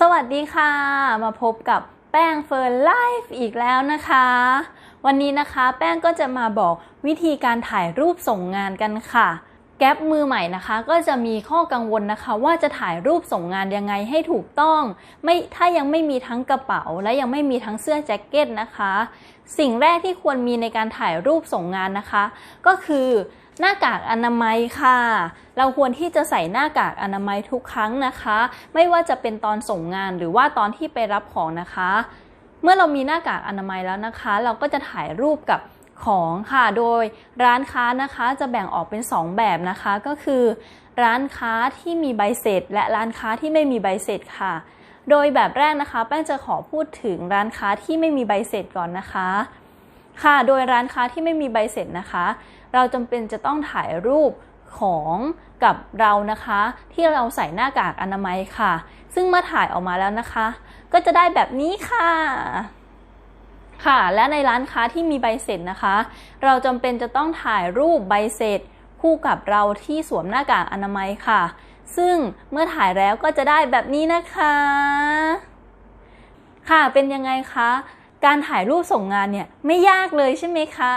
สวัสดีค่ะ มาพบกับแป้งเฟิร์นไลฟ์อีกแล้วนะคะ วันนี้นะคะแป้งก็จะมาบอกวิธีการถ่ายรูปส่งงานกันค่ะ แก๊ปมือใหม่นะคะ ก็จะมีข้อกังวลนะคะ ว่าจะถ่ายรูปส่งงานยังไงให้ถูกต้อง ไม่ถ้ายังไม่มีทั้งกระเป๋า และยังไม่มีทั้งเสื้อแจ็คเก็ตนะคะ สิ่งแรกที่ควรมีในการถ่ายรูปส่งงานนะคะ ก็คือหน้ากากอนามัยค่ะ เราควรที่จะใส่หน้ากากอนามัยทุกครั้งนะคะ ไม่ว่าจะเป็นตอนส่งงานหรือว่าตอนที่ไปรับของนะคะ เมื่อเรามีหน้ากากอนามัยแล้วนะคะ เราก็จะถ่ายรูปกับ ของค่ะ โดยร้านค้านะคะจะแบ่งออกเป็น 2 แบบนะคะ ก็คือ ร้านค้าที่มีใบเสร็จ และร้านค้าที่ไม่มีใบเสร็จค่ะ โดยแบบแรกนะคะ แป้งจะขอพูดถึงร้านค้าที่ไม่มีใบเสร็จก่อนนะคะ ค่ะ โดยร้านค้าที่ไม่มีใบเสร็จนะคะ เราจำเป็นจะต้องถ่ายรูปของกับเรานะคะ ที่เราใส่หน้ากากอนามัยค่ะ ซึ่งเมื่อถ่ายออกมาแล้วนะคะ ก็จะได้แบบนี้ค่ะ ค่ะ และในร้านค้าที่มีใบเสร็จนะคะ เราจำเป็นจะต้องถ่ายรูปใบเสร็จ คู่กับเราที่สวมหน้ากากอนามัยค่ะ ซึ่งเมื่อถ่ายแล้วก็จะได้แบบนี้นะคะ ค่ะเป็นยังไงคะการถ่ายรูปส่งงานเนี่ยไม่ยากเลยใช่ไหมคะ